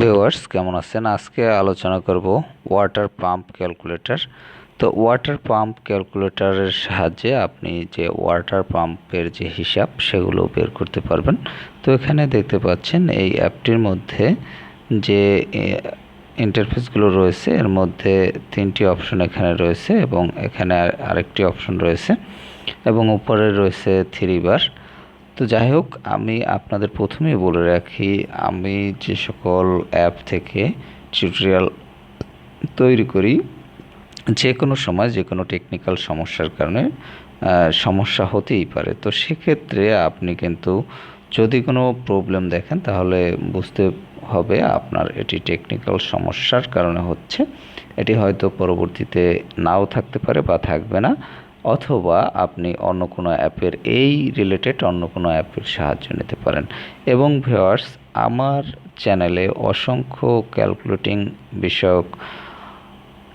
Viewers কেমন আছেন? আজকে আলোচনা করব ওয়াটার পাম্প ক্যালকুলেটর তো ওয়াটার পাম্প ক্যালকুলেটরের সাহায্যে আপনি যে ওয়াটার পাম্পের যে হিসাব, সেগুলো বের করতে পারবেন। তো এখানে দেখতে পাচ্ছেন, এই অ্যাপটির মধ্যে যে ইন্টারফেসগুলো রয়েছে, এর মধ্যে তিনটি অপশন এখানে রয়েছে এবং এখানে আরেকটি অপশন রয়েছে এবং উপরে রয়েছে থ্রি বার তো যাই হোক, আমি আপনাদের প্রথমেই বলে রাখি, আমি যে সকল অ্যাপ থেকে টিউটোরিয়াল তৈরি করি, যে কোনো সময়, যে কোনো টেকনিক্যাল সমস্যার কারণে সমস্যা হতেই পারে। তো সেক্ষেত্রে আপনি কিন্তু যদি কোনো প্রবলেম দেখেন, তাহলে বুঝতে হবে আপনার এটি টেকনিক্যাল সমস্যার কারণে হচ্ছে। এটি হয়তো পরবর্তীতে নাও থাকতে পারে বা থাকবে না। অথবা আপনি অন্য কোনো অ্যাপের এই রিলেটেড অন্য কোনো অ্যাপের সাহায্য নিতে পারেন। এবং ভিওয়ার্স আমার চ্যানেলে অসংখ্য ক্যালকুলেটিং বিষয়ক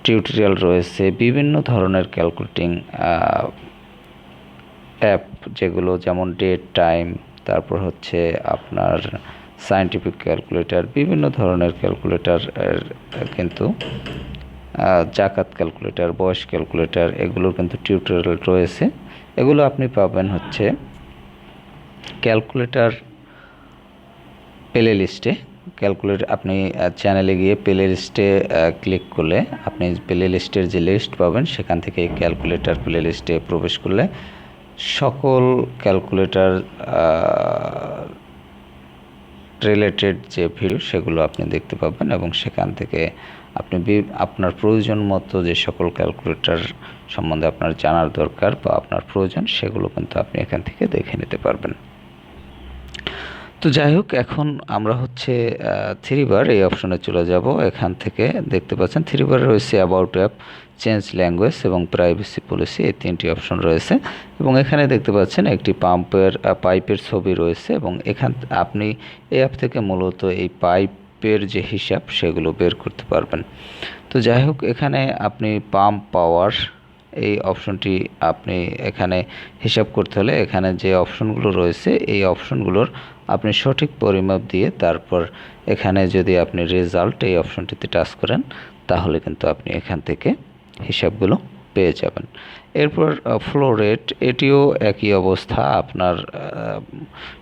টিউটোরিয়াল রয়েছে। বিভিন্ন ধরনের ক্যালকুলেটিং অ্যাপ যেগুলো যেমন ডেট টাইম তারপর হচ্ছে আপনার সায়েন্টিফিক ক্যালকুলেটর বিভিন্ন ধরনের ক্যালকুলেটর কিন্তু জাকাত ক্যালকুলেটর, বয়স ক্যালকুলেটর, এগুলোর কিন্তু টিউটোরিয়াল রয়েছে। এগুলো আপনি পাবেন হচ্ছে ক্যালকুলেটর প্লে লিস্টে। ক্যালকুলেট আপনি চ্যানেলে গিয়ে প্লে লিস্টে ক্লিক করলে আপনি প্লে লিস্টের যে লিস্ট পাবেন, সেখান থেকে ক্যালকুলেটর প্লে লিস্টে প্রবেশ করলে সকল ক্যালকুলেটর রিলেটেড যে ভিডিও সেগুলো আপনি দেখতে পাবেন এবং সেখান থেকে আপনি আপনার প্রয়োজন মতো যে সকল ক্যালকুলেটর সম্বন্ধে আপনার জানার দরকার বা আপনার প্রয়োজন সেগুলো কিন্তু আপনি এখান থেকে দেখে নিতে পারবেন। তো যাই হোক, এখন আমরা হচ্ছে থ্রি বার এই অপশনে চলে যাব। এখান থেকে দেখতে পাচ্ছেন থ্রি বার রয়েছে অ্যাবাউট অ্যাপ চেঞ্জ ল্যাঙ্গুয়েজ এবং প্রাইভেসি পলিসি এই তিনটি অপশন রয়েছে। এবং এখানে দেখতে পাচ্ছেন, একটি পাম্পের পাইপের ছবি রয়েছে এবং এখান, আপনি এই অ্যাপ থেকে মূলত এই পাইপের যে হিসাব, সেগুলো বের করতে পারবেন। তো যাই হোক, এখানে আপনি পাম্প পাওয়ার এই অপশনটি আপনি এখানে হিসাব করতে হলে এখানে যে অপশনগুলো রয়েছে, এই অপশনগুলোর আপনি সঠিক পরিমাপ দিয়ে তারপর এখানে যদি আপনি রেজাল্ট এই অপশনটিতে টাচ করেন, তাহলে কিন্তু আপনি এখান থেকে হিসাবগুলো পেয়ে যাবেন। এরপর ফ্লো রেট এটিও একই অবস্থা। আপনার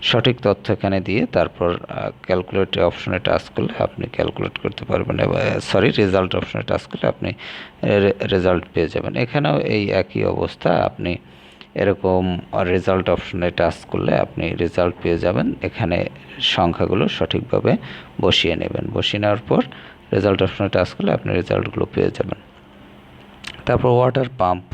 সঠিক তথ্য এখানে দিয়ে তারপর ক্যালকুলেট অপশনে টাচ করলে আপনি ক্যালকুলেট করতে পারবেন সরি রেজাল্ট অপশনে টাচ করলে আপনি রেজাল্ট পেয়ে যাবেন। এখানেও এই একই অবস্থা, আপনি এরকম রেজাল্ট অপশনে টাচ করলে আপনি রেজাল্ট পেয়ে যাবেন। এখানে সংখ্যাগুলো সঠিকভাবে বসিয়ে নেবেন। বসিয়ে নেওয়ার পর রেজাল্ট অপশনে টাচ করলে আপনি রেজাল্টগুলো পেয়ে যাবেন। তারপর ওয়াটার পাম্প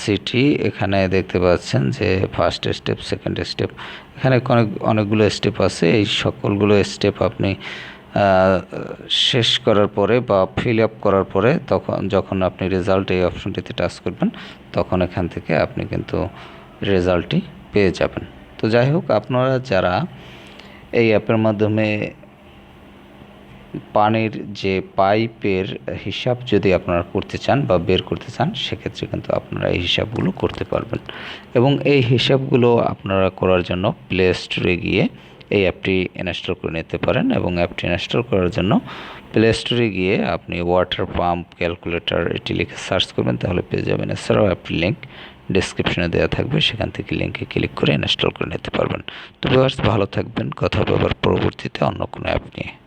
সিটি এখানে দেখতে পাচ্ছেন যে ফার্স্ট স্টেপ সেকেন্ড স্টেপ এখানে অনেক, অনেকগুলো স্টেপ আছে। এই সকলগুলো স্টেপ আপনি শেষ করার পরে বা ফিল আপ করার পরে তখন, যখন আপনি রেজাল্ট এই অপশনটিতে টাচ করবেন, তখন এখান থেকে আপনি কিন্তু রেজাল্টটি পেয়ে যাবেন। তো যাই হোক, আপনারা যারা এই অ্যাপের মাধ্যমে পানির যে পাইপের হিসাব যদি আপনারা করতে চান বা বের করতে চান, সেক্ষেত্রে কিন্তু আপনারা এই হিসাবগুলো করতে পারবেন। এবং এই হিসাবগুলো আপনারা করার জন্য প্লে স্টোরে গিয়ে এই অ্যাপটি ইনস্টল করে নিতে পারেন এবং অ্যাপটি ইনস্টল করার জন্য প্লে স্টোরে গিয়ে আপনি ওয়াটার পাম্প ক্যালকুলেটর এটি লিখে সার্চ করবেন, তাহলে পেয়ে যাবেন। এছাড়াও অ্যাপটির লিঙ্ক ডিসক্রিপশনে দেওয়া থাকবে, সেখান থেকে লিঙ্কে ক্লিক করে ইনস্টল করে নিতে পারবেন। তো ভালো থাকবেন, কথা বলার পরবর্তীতে অন্য কোনো অ্যাপ নিয়ে।